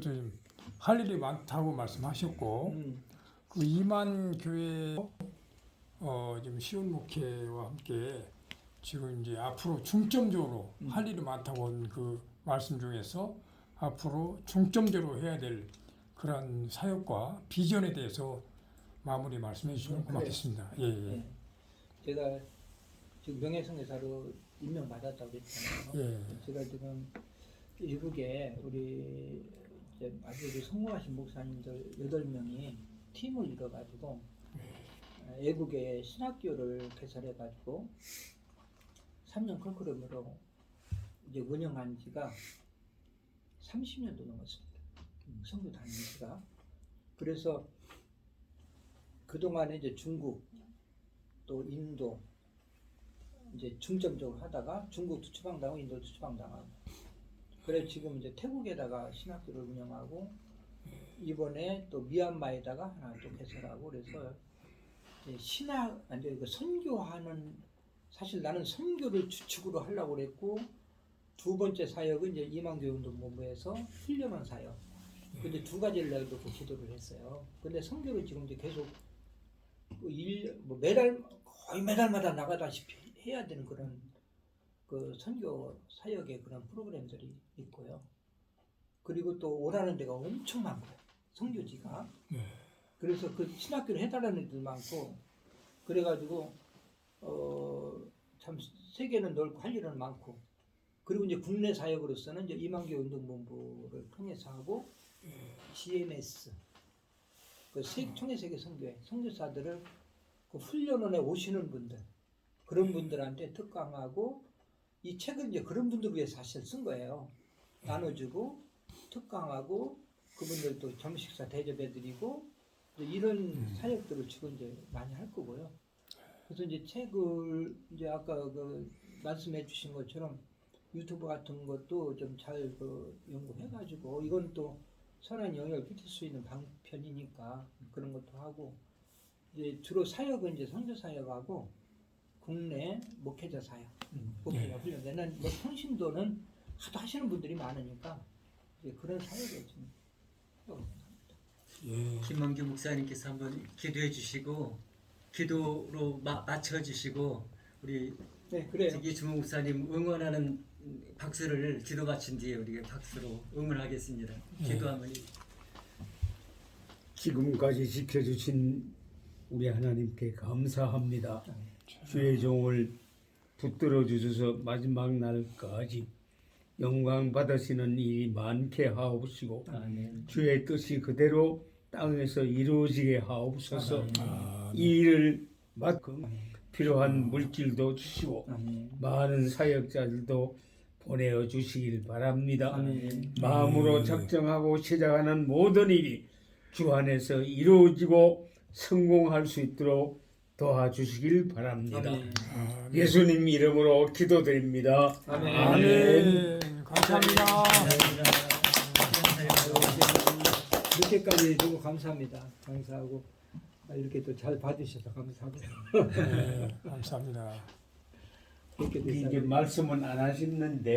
좀할 일이 많다고 말씀하셨고 음, 그 이만 교회 어 지금 시온 목회와 함께 지금 이제 앞으로 중점적으로 음. 할 일이 많다고 한 그 말씀 중에서 앞으로 중점적으로 해야 될 그런 사역과 비전에 대해서 마무리 말씀해 주시면 음. 고맙겠습니다. 예, 예. 예. 제가 지금 명예성대사로 임명받았다고 했잖아요. 예. 제가 지금 일국에 우리 아주 그 성공하신 목사님들 여덟 명이 팀을 이뤄가지고 어, 애국의 신학교를 개설해가지고 3년 컬크럼으로 이제 운영한 지가 30년도 넘었습니다. 음, 성교 다닌 지가. 그래서 그동안에 이제 중국 또 인도 이제 중점적으로 하다가 중국도 추방당하고 인도도 추방당하고 그래 지금 이제 태국에다가 신학교를 운영하고 이번에 또 미얀마에다가 하나 또 개설하고 그래서 신학 아니 그 선교하는 사실 나는 선교를 주축으로 하려고 그랬고 두 번째 사역은 이제 이만교운동본부에서 훈련한 사역. 근데 두 가지를 내가 놓고 기도를 했어요. 근데 선교를 지금 이제 계속 뭐 일, 뭐 매달 거의 매달마다 나가다시피 해야 되는 그런 그 선교 사역의 그런 프로그램들이 있고요. 그리고 또 오라는 데가 엄청 많고요. 선교지가. 네. 그래서 그 신학교를 해달라는 애들 많고 그래가지고 어 참 세계는 넓고 할 일은 많고 그리고 이제 국내 사역으로서는 이제 이만교 운동본부를 통해서 하고 GMS 그 세, 총회 세계 선교회 선교사들을 그 훈련원에 오시는 분들 그런 분들한테 특강하고 이 책은 이제 그런 분들을 위해 사실 쓴 거예요. 나눠주고 특강하고 그분들도 점식사 대접해드리고 이런 사역들을 지금 이제 많이 할 거고요. 그래서 이제 책을 이제 아까 그 말씀해주신 것처럼 유튜브 같은 것도 좀 잘 그 연구해가지고 이건 또 선한 영향을 끼칠 수 있는 방편이니까 그런 것도 하고 이제 주로 사역은 이제 선교 사역하고 국내 목회자 사역, 목회자 훈련. 내는 뭐 통신도는 하도 하시는 분들이 많으니까 이제 그런 사역을 좀. 예. 김만규 목사님께서 한번 기도해 주시고 기도로 마, 맞춰 주시고 우리 네, 그래요. 저기 주무 목사님 응원하는 박수를 기도 마친 뒤에 우리가 박수로 응원하겠습니다. 기도 한번 해- 지금까지 지켜주신 우리 하나님께 감사합니다. 주의 종을 붙들어 주셔서 마지막 날까지 영광 받으시는 일이 많게 하옵시고 아멘. 주의 뜻이 그대로 땅에서 이루어지게 하옵소서. 아, 이 일을 만큼 필요한 물질도 주시고 아멘. 많은 사역자들도 보내어 주시길 바랍니다. 아멘. 마음으로 작정하고 시작하는 모든 일이 주 안에서 이루어지고 성공할 수 있도록 도와주시길 바랍니다. 아멘. 아, 예수님 이름으로 기도드립니다. 아멘. 아멘. 감사합니다. 늦게까지 너무 감사합니다. 감사하고 이렇게 또 잘 봐주셔서 감사하고요. 네, 감사합니다. 이렇게 이제. 말씀은 안 하셨는데